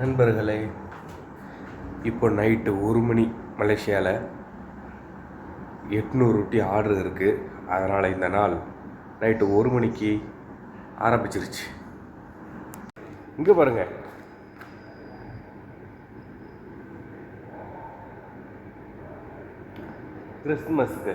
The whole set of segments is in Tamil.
நண்பர்களே இப்போ நைட்டு ஒரு மணி மலேசியாவில் எட்நூறு ரொட்டி ஆர்டர் இருக்குது அதனால் இந்த நாள் நைட்டு ஒரு மணிக்கு ஆரம்பிச்சிருச்சு. இங்கே பாருங்கள் கிறிஸ்மஸுக்கு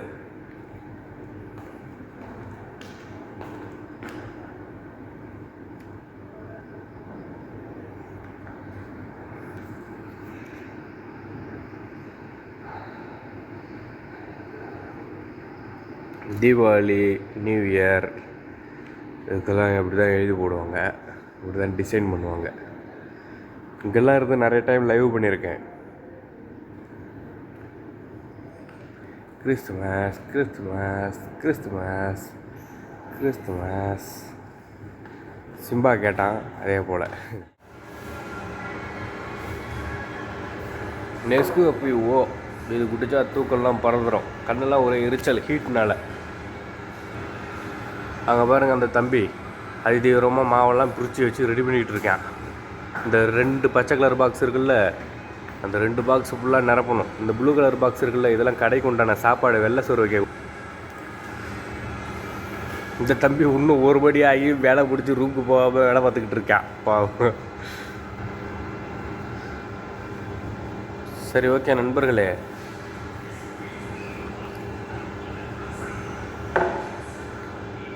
தீபாவளி நியூ இயர் இதுக்கெல்லாம் இப்படி தான் எழுதி போடுவாங்க. இப்படி தான் டிசைன் பண்ணுவாங்க. இங்கெல்லாம் இருந்து நிறைய டைம் லைவ் பண்ணியிருக்கேன். Christmas Christmas Christmas Christmas Simba கேட்டான் அதே போல். நெஸ்கு அப்பி ஓ இது குடிச்சா தூக்கம்லாம் பறந்துடும் கண்ணெல்லாம் ஒரே எரிச்சல் ஹீட்னால அங்கே பாருங்கள் அந்த தம்பி அதி தீவிரமாக மாவெல்லாம் பிரித்து வச்சு ரெடி பண்ணிகிட்டு இருக்கேன். இந்த ரெண்டு பச்சை கலர் பாக்ஸ் இருக்குல்ல அந்த ரெண்டு பாக்ஸ் ஃபுல்லாக நிரப்பணும். இந்த ப்ளூ கலர் பாக்ஸ் இருக்குல்ல இதெல்லாம் கடைக்கு உண்டான சாப்பாடு வெள்ளை சோறு வைக்க. இந்த தம்பி இன்னும் ஒரு படி ஆகி வேலை பிடிச்சி ரூமுக்கு போகாமல் வேலை பார்த்துக்கிட்டு இருக்கான். பாவம். சரி ஓகே நண்பர்களே.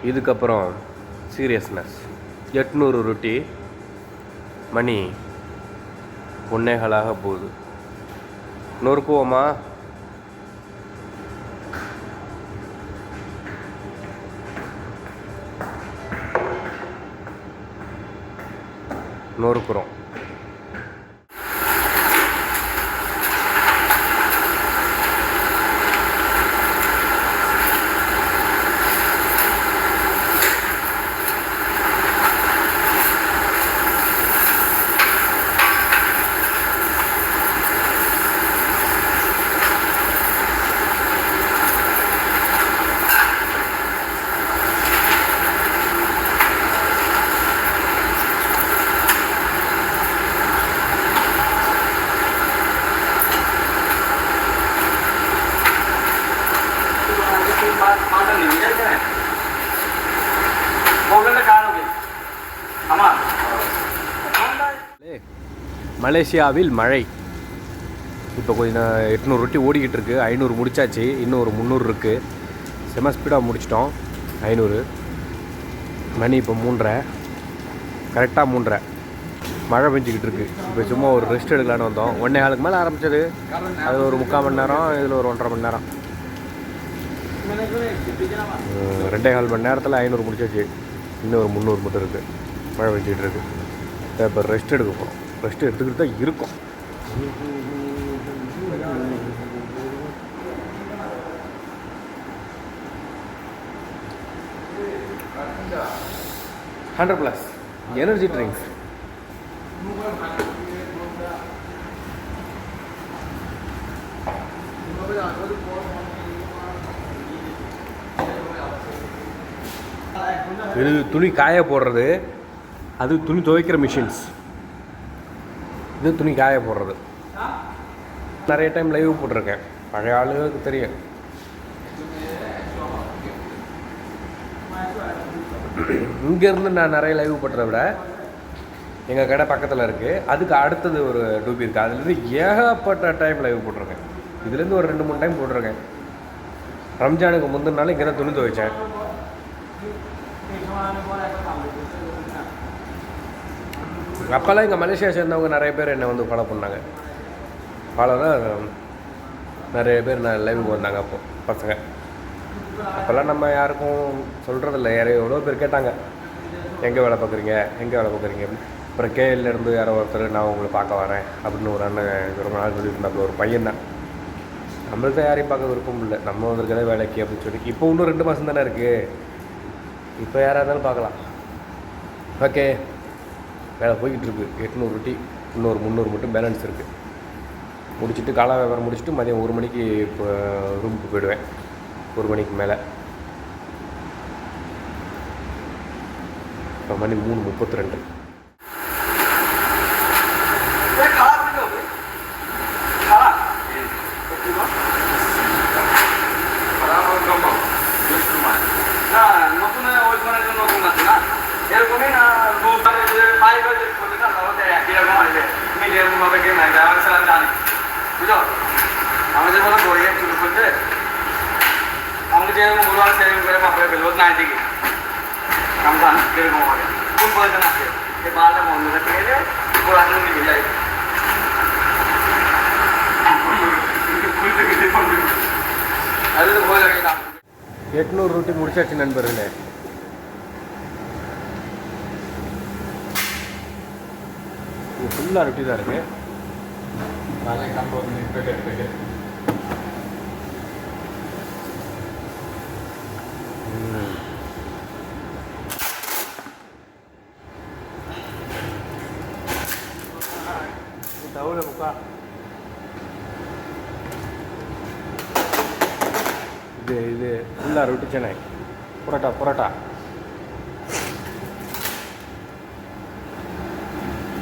இதுக்கப்புறம் சீரியஸ்னஸ் எட்நூறு ரொட்டி மணி ஒன்னேகாலாக போகுது. நொறுக்குவோமா? நொறுக்குறோம். மலேசியாவில் மழை. இப்போ கொஞ்சம் எட்நூறு ரொட்டி ஓடிக்கிட்டு இருக்குது ஐநூறு முடிச்சாச்சு. இன்னும் ஒரு முந்நூறு இருக்குது செம ஸ்பீடாக முடிச்சிட்டோம். ஐநூறு. மணி இப்போ மூன்றரை. கரெக்டாக மூன்றரை. மழை பெஞ்சிக்கிட்டு இருக்குது இப்போ சும்மா ஒரு ரெஸ்ட் எடுக்கலான்னு வந்தோம். ஒன்றே காலுக்கு மேலே ஆரம்பிச்சது. அது ஒரு முக்கால் மணி நேரம் இதில் ஒரு ஒன்றரை மணி நேரம். ரெண்டே கால் மணி நேரத்தில் ஐநூறு முடிச்சாச்சு. இன்னும் ஒரு முந்நூறு மட்டும் இருக்குது மழை பெஞ்சிக்கிட்டு இருக்குது இப்போ ரெஸ்ட் எடுக்க போகிறோம் ரெஸ்ட் எடுத்துக்கிட்டு தான் இருக்கும். ஹண்ட்ரட் ப்ளஸ் எனர்ஜி ட்ரிங்க்ஸ் இது துணி காய போடுறது. அது துணி துவைக்கிற மிஷின்ஸ் இது துணி காய போடுறது. நிறைய டைம் லைவ் போட்டிருக்கேன். பழைய ஆளுகளுக்கு தெரியும். இங்கேருந்து நான் நிறைய லைவ் போட்டுறத விட எங்கள் கடை பக்கத்தில் இருக்குது அதுக்கு அடுத்தது ஒரு டூபி இருக்குது அதுலேருந்து ஏகப்பட்ட டைம் லைவ் போட்டிருக்கேன். இதுலேருந்து ஒரு ரெண்டு மூணு டைம் போட்டிருக்கேன். ரம்ஜானுக்கு முந்தின நாள் இங்கே தான் துணி துவைச்சேன். அப்போல்லாம் இங்கே மலேசியா சேர்ந்தவங்க நிறைய பேர் என்னை வந்து ஃபாலோ பண்ணாங்க. ஃபாலோ தான் நிறைய பேர் நான் லைவுக்கு வந்தாங்க அப்போ பசங்க. அப்போல்லாம் நம்ம யாருக்கும் சொல்கிறதில்ல யாரையும் எவ்வளோ பேர் கேட்டாங்க. எங்கே வேலை பார்க்குறீங்க? எங்கே வேலை பார்க்குறீங்க? அப்புறம் கேஎல்லேருந்து யாரோ ஒருத்தர் நான் உங்களை பார்க்க வரேன். அப்படின்னு ஒரு அண்ணன் ரொம்ப நாள் சொல்லிட்டு ஒரு பையன் தான். நம்மளுக்கு யாரையும் பார்க்க விருப்பம் இல்லை. நம்ம வந்திருக்கதே வேலைக்கு அப்படின்னு சொல்லி இப்போ இன்னும் ரெண்டு மாதம் தானே இருக்குது இப்போ யாராக இருந்தாலும் பார்க்கலாம். ஓகே. வேலை போய்கிட்டு இருக்குது எட்நூறு ரொட்டி இன்னொரு முந்நூறு மட்டும் பேலன்ஸ் இருக்குது முடிச்சுட்டு காலை வியாபாரம் முடிச்சுட்டு மதியம் ஒரு மணிக்கு இப்போ ரூமுக்கு போயிடுவேன். ஒரு மணிக்கு மேலே. இப்போ மணி மூணு முப்பத்தி ரெண்டு. म्हणजे गुरुवार सेवन वगैरे आपल्याला बिलवत नाही दिली रमजान केली मोबाईल खूप बदल असेल ते बाळाला मोहनला केले गुरुवार दिले आहे எட்நூறு ரூட்டி முடிச்சாச்சு நண்பர்களே இது ஃபுல்லாக ரொட்டி தான் இருக்குது தவிர முக்கா இது இது ஃபுல்லாக ரொட்டி சென்னை. புரோட்டா புரோட்டா.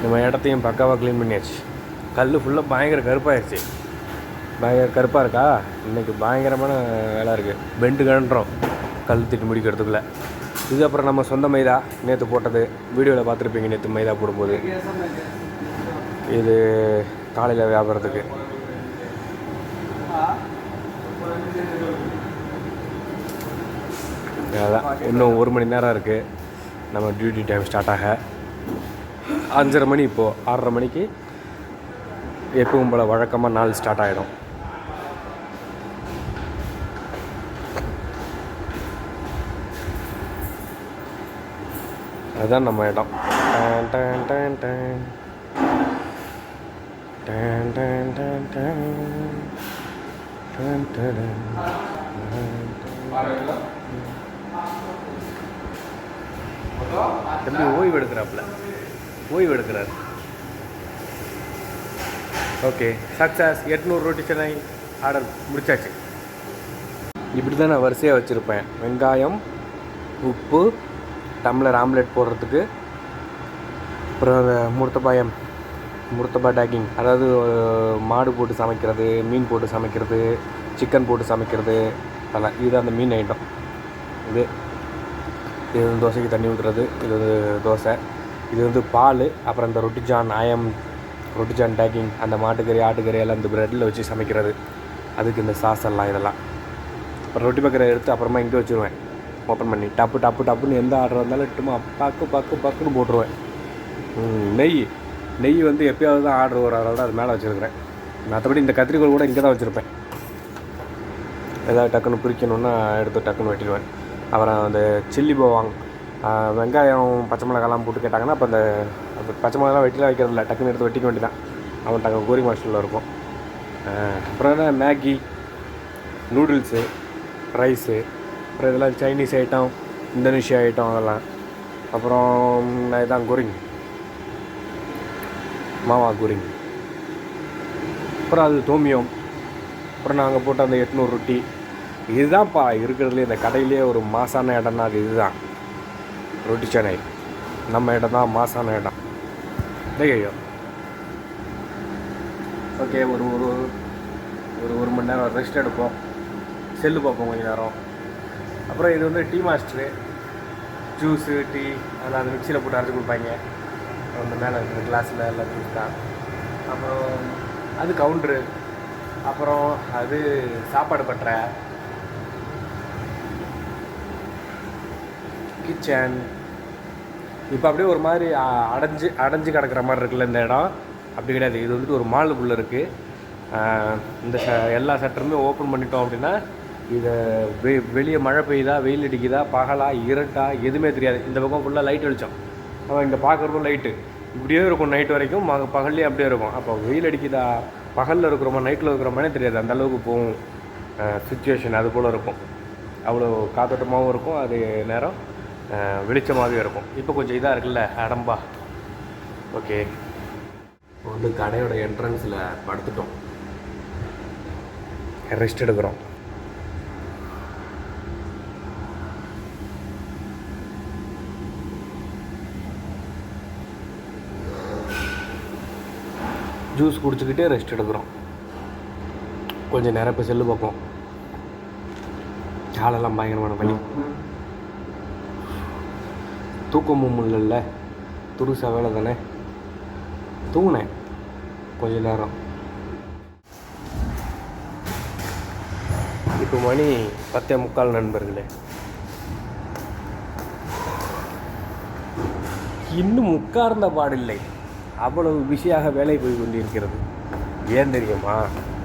நம்ம இடத்தையும் பக்காவாக க்ளீன் பண்ணியாச்சு. கல் ஃபுல்லாக பயங்கர கருப்பாயிருச்சு. பயங்கர கருப்பாக இருக்கா? இன்றைக்கி பயங்கரமான வேலை இருக்குது பெண்டு கண்டுறோம் கல் திட்டு முடிக்கிறதுக்குள்ளே. இது அப்புறம் நம்ம சொந்த மைதா நேற்று போட்டது. வீடியோவில் பார்த்துருப்பீங்க நேற்று மைதா போடும்போது. இது காலையில் வியாபாரத்துக்கு. அதான் இன்னும் ஒரு மணி நேரம் இருக்குது நம்ம டியூட்டி டைம் ஸ்டார்ட் ஆக. அஞ்சரை மணி இப்போது ஆறரை மணிக்கு எப்பவும் போல் வழக்கமாக நாள் ஸ்டார்ட் ஆகிடும் அதுதான் நம்ம இடம். டன் டன் டன் டன். டன் டன் டன் டன். தம்பி ஓய்வு எடுக்கிறாப்புல. ஓய்வு எடுக்கிறார். ஓகே சக்ஸஸ் எட்நூறு ரொட்டி சென்னை ஆர்டர் முடிச்சாச்சு. இப்படி தான் நான் வரிசையாக வச்சுருப்பேன். வெங்காயம் உப்பு டம்ளர் ஆம்லெட் போடுறதுக்கு. அப்புறம் முர்த்தபாயம் முர்த்தபா டேக்கிங். அதாவது மாடு போட்டு சமைக்கிறது மீன் போட்டு சமைக்கிறது சிக்கன் போட்டு சமைக்கிறது அதெல்லாம். இது அந்த மீன் ஐட்டம் இது இது வந்து தோசைக்கு தண்ணி ஊற்றுறது இது வந்து தோசை. இது வந்து பால் அப்புறம் இந்த ரொட்டி ஜான் ஆயம் ரொட்டி ஜான் டேக்கிங். அந்த மாட்டுக்கறி ஆட்டுக்கறி எல்லாம் இந்த ப்ரெட்டில் வச்சு சமைக்கிறது. அதுக்கு இந்த சாஸ் எல்லாம் இதெல்லாம். அப்புறம் ரொட்டி பக்கரை எடுத்து அப்புறமா இங்கே வச்சுருவேன். ஓப்பன் பண்ணி. டப்பு டப்பு டப்புன்னு எந்த ஆர்டர் வந்தாலும் இட்டுமா பக்கு பக்கு பக்குன்னு போட்டுருவேன். நெய். நெய் வந்து எப்பயாவது தான் ஆர்டர் வர அதனால அது மேலே வச்சுருக்கிறேன். மற்றபடி இந்த கத்திரிக்கோல் கூட இங்கே தான் வச்சுருப்பேன். ஏதாவது டக்குன்னு பிரிக்கணுன்னா எடுத்து டக்குன்னு வெட்டிடுவேன். அப்புறம் அந்த சில்லி போவாங்க வெங்காயம் பச்சை மிளகாலாம் போட்டு கேட்டாங்கன்னா அப்போ அந்த பச்சை மிளகாலாம் வெட்டிலாம் வைக்கிறதில்ல. டக்குன்னு எடுத்து வெட்டிக்க வேண்டியதான் அவன் டக்கு கோரி மாஸ்டரில் இருக்கும். அப்புறம் என்ன? மேகி நூடுல்ஸு ரைஸு அப்புறம் இதெல்லாம் சைனீஸ் ஐட்டம் இந்தோனேஷியா ஐட்டம் அதெல்லாம். அப்புறம் இதான் குரிங் மாவா குரிங் அப்புறம் அது தோமியம் அப்புறம் நாங்கள் போட்ட அந்த எட்நூறு ரொட்டி. இதுதான்ப்பா இருக்கிறதுலே இந்த கடையிலே ஒரு மாசான இடம்னா அது இதுதான். ரொட்டி சென்னை. நம்ம இடம் தான் மாசான இடம். ஐயோ. ஓகே ஒரு ஒரு ஒரு ஒரு மணி நேரம் ரெஸ்ட் எடுப்போம். செல்லு பார்ப்போம் கொஞ்சம் நேரம். அப்புறம் இது வந்து டீ மாஸ்டரு. ஜூஸு டீ அதெல்லாம் அந்த மிக்சியில் போட்டு அரைச்சி கொடுப்பாங்க. அந்த மேலே இருக்கிற கிளாஸில் எல்லாம் ஜூஸ் தான். அப்புறம் அது கவுண்ட்ரு அப்புறம் அது சாப்பாடு பற்ற கிச்சன் இப்போ அப்படியே ஒரு மாதிரி அடைஞ்சு அடைஞ்சு கிடக்கிற மாதிரி இருக்குல்ல இந்த இடம். அப்படி கிடையாது. இது வந்துட்டு ஒரு மாலுக்குள்ளே இருக்குது இந்த எல்லா சட்டருமே ஓப்பன் பண்ணிட்டோம் அப்படின்னா இதை வெ வெளியே மழை பெய்யுதா வெயில் அடிக்குதா பகலா இருட்டா எதுவுமே தெரியாது. இந்த பக்கம் ஃபுல்லாக லைட் வெளிச்சம். அப்போ இங்கே பார்க்குறப்போ லைட்டு இப்படியே இருக்கும் நைட் வரைக்கும் ம பகல்லே அப்படியே இருக்கும். அப்போ வெயில் அடிக்குதா பகலில் இருக்கிறோமா நைட்டில் இருக்கிறோமானே தெரியாது. அந்த அளவுக்கு போகும் சுச்சுவேஷன் அது போல் இருக்கும். அவ்வளோ காத்தோட்டமாகவும் இருக்கும். அது நேரம் வெளிச்சமாகவே இருக்கும். இப்போ கொஞ்சம் இதாக இருக்குல்ல அடம்பா ஓகே இப்போ வந்து கடையோட என்ட்ரன்ஸில் படுத்துட்டோம். ரெஸ்ட் எடுக்கிறோம். ஜூஸ் குடிச்சுக்கிட்டே ரெஸ்ட் எடுக்கிறோம். கொஞ்சம் நேரம் இப்போ செல்லு பார்ப்போம். காலெல்லாம் பயங்கரமான வலி தூக்கமும் இல்லைல்ல துருசா வேலை தானே. தூங்கினேன். கொஞ்ச நேரம். இப்போ மணி பத்தே முக்கால் நண்பர்களே. இன்னும் உட்கார்ந்த பாடில்லை அவ்வளவு பிஸியாக வேலை போய் கொண்டிருக்கிறது. ஏன் தெரியுமா?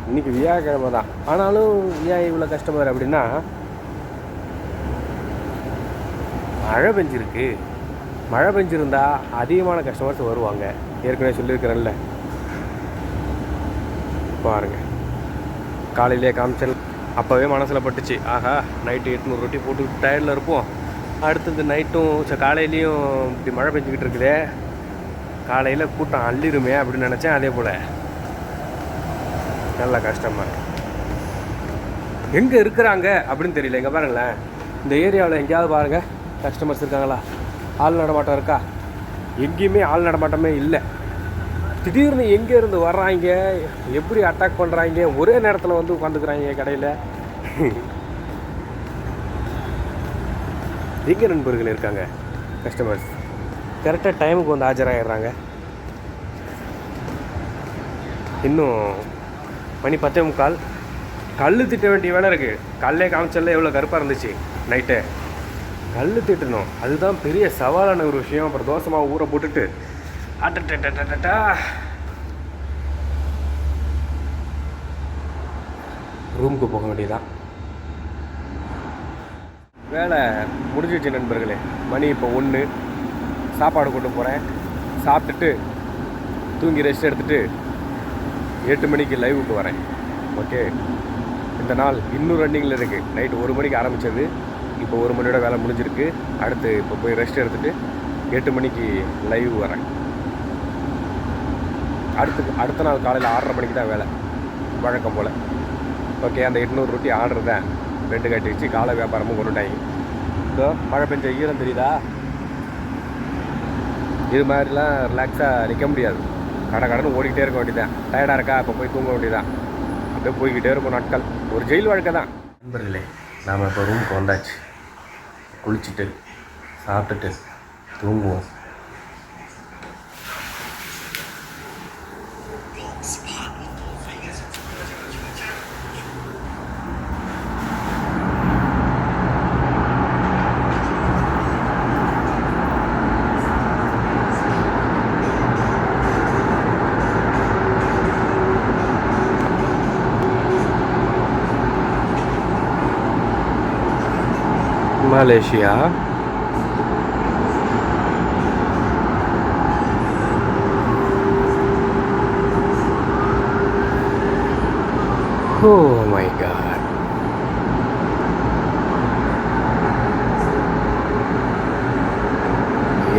இன்னைக்கு வியாழக்கிழமை தான். ஆனாலும் ஏன் இவ்வளோ கஸ்டமர் அப்படின்னா மழை பெஞ்சிருக்கு. மழை பெஞ்சிருந்தா அதிகமான கஸ்டமர்ஸ் வருவாங்க. ஏற்கனவே சொல்லியிருக்கிறேன்ல. பாருங்க. காலையிலே காமிச்சல். அப்போவே மனசில் பட்டுச்சு. ஆஹா நைட்டு எட்நூறு ரொட்டி போட்டு டயர்டில் இருப்போம். அடுத்தது நைட்டும் ச காலையிலையும் இப்படி மழை பெஞ்சிக்கிட்டு இருக்குதே. காலையில் கூட்டம் அள்ளிருமே அப்படின்னு நினச்சேன் அதே போல். நல்ல கஷ்டமாக எங்கே இருக்கிறாங்க அப்படின்னு தெரியல. எங்கே பாருங்களேன். இந்த ஏரியாவில் எங்கேயாவது பாருங்கள் கஸ்டமர்ஸ் இருக்காங்களா? ஆள் நடமாட்டம் இருக்கா? எங்கேயுமே ஆள் நடமாட்டமே இல்லை. திடீர்னு எங்கே இருந்து வர்றாங்க? எப்படி அட்டாக் பண்ணுறாங்க ஒரே நேரத்தில் வந்து உட்காந்துக்கிறாங்க கடையில். எங்கே நண்பர்கள் இருக்காங்க? கஸ்டமர்ஸ் கரெக்டாக டைமுக்கு வந்து ஆஜராகிடுறாங்க இன்னும் மணி பத்தே முக்கால். கல் திட்ட வேண்டிய வேலை இருக்குது கல்லே காமிச்சல்ல எவ்வளோ கருப்பாக இருந்துச்சு நைட்டு கல் திட்டணும். அதுதான் பெரிய சவாலான ஒரு விஷயம். அப்புறம் தோசமாக ஊற போட்டுட்டு அட்டா ரூமுக்கு போக வேண்டியதான் வேலை முடிஞ்சிச்சு நண்பர்களே. மணி இப்போ ஒன்று சாப்பாடு கொண்டு போகிறேன் சாப்பிட்டுட்டு தூங்கி ரெஸ்ட் எடுத்துட்டு எட்டு மணிக்கு லைவுக்கு வரேன். ஓகே இந்த நாள் இன்னும் ரன்னிங்கில் இருக்குது நைட் ஒரு மணிக்கு ஆரம்பித்தது இப்போ ஒரு மணியோட வேலை முடிஞ்சிருக்கு. அடுத்து இப்போ போய் ரெஸ்ட் எடுத்துட்டு எட்டு மணிக்கு லைவ் வரேன். அடுத்து அடுத்த நாள் காலையில் ஆறரை மணிக்கு தான் வேலை. வழக்கம் போல். ஓகே அந்த எட்நூறு ரொட்டி ஆர்டர் தான். ரெண்டு கட்டி வச்சு காலை வியாபாரமும் கொண்டுட்டாங்க. இதோ மழை பெஞ்ச ஈரம் தெரியுதா? இது மாதிரிலாம் ரிலாக்ஸாக நிற்க முடியாது. கடை கடன் ஓடிக்கிட்டே இருக்க வேண்டியதான் டயர்டாக இருக்கா? இப்போ போய் தூங்க வேண்டியதான் அப்படியே போய்கிட்டே இருக்கும் நாட்கள். ஒரு ஜெயில் வாழ்க்கை தான். நண்பர்களே நாம் இப்போ ரூமுக்கு வந்தாச்சு. குளிச்சுட்டு சாப்பிட்டுட்டு தூங்குவோம். Malaysia? Oh oh my god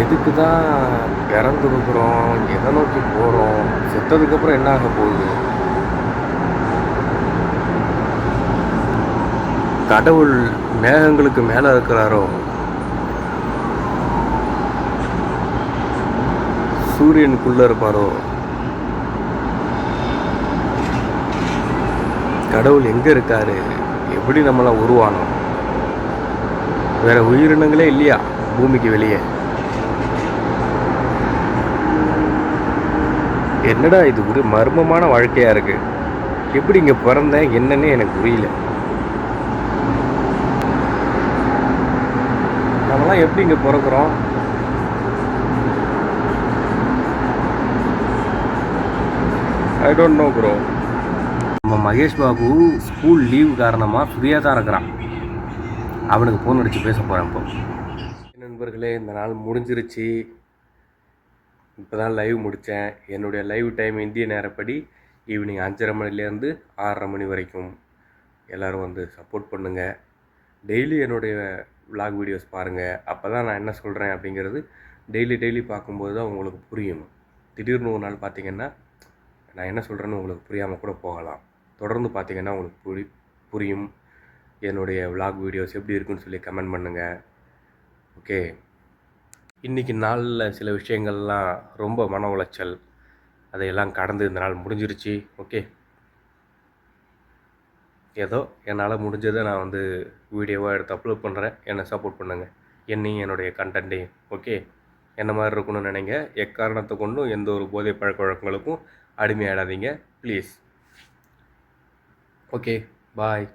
எதுக்கு தான் இறந்துருக்குறோம் எதை நோக்கி போகிறோம் செத்ததுக்கப்புறம் என்ன ஆக போகுது? கடவுள் மேகங்களுக்கு மேலே இருக்கிறாரோ? சூரியனுக்குள்ளே இருப்பாரோ? கடவுள் எங்கே இருக்காரு? எப்படி நம்மளாம் உருவானோம் வேற உயிரினங்களே இல்லையா பூமிக்கு வெளியே? என்னடா இது ஒரு மர்மமான வாழ்க்கையாக இருக்குது எப்படி இங்கே பிறந்தேன் என்னன்னு எனக்கு புரியல. நம்மலாம் எப்படி இங்கே பிறக்கிறோம்? ஐ டோன்ட் நோ ப்ரோ நம்ம மகேஷ் பாபு ஸ்கூல் லீவ் காரணமாக ஃப்ரீயாக தான் இருக்கிறான். அவனுக்கு ஃபோன் அடித்து பேச போகிறேன் இப்போ. நண்பர்களே இந்த நாள் முடிஞ்சிருச்சு. இப்போ தான் லைவ் முடித்தேன் என்னுடைய லைவ் டைம் இந்திய நேரப்படி ஈவினிங் அஞ்சரை மணிலேருந்து ஆறரை மணி வரைக்கும். எல்லோரும் வந்து சப்போர்ட் பண்ணுங்கள் டெய்லி என்னுடைய vlog வீடியோஸ் பாருங்கள் அப்போ தான் நான் என்ன சொல்கிறேன் அப்படிங்கிறது டெய்லி டெய்லி பார்க்கும்போது தான் உங்களுக்கு புரியும். திடீர்னு ஒரு நாள் பார்த்தீங்கன்னா நான் என்ன சொல்கிறேன்னு உங்களுக்கு புரியாமல் கூட போகலாம். தொடர்ந்து பார்த்தீங்கன்னா உங்களுக்கு புரி புரியும். என்னுடைய vlog வீடியோஸ் எப்படி இருக்குன்னு சொல்லி கமெண்ட் பண்ணுங்கள் ஓகே இன்றைக்கி நாளில் சில விஷயங்கள்லாம் ரொம்ப மன உளைச்சல். அதையெல்லாம் கடந்து இந்த நாள் முடிஞ்சிருச்சு. ஓகே ஏதோ என்னால் முடிஞ்சதை நான் வந்து வீடியோவாக எடுத்து அப்லோட் பண்ணுறேன் என்னை சப்போர்ட் பண்ணுங்கள் என்னையும் என்னுடைய கண்டென்ட்டையும் ஓகே என்ன மாதிரி இருக்கணும்னு நினைங்க. எக்காரணத்தை கொண்டும் எந்த ஒரு போதை பழக்க வழக்கங்களுக்கும் அடிமையாடாதீங்க. Please okay bye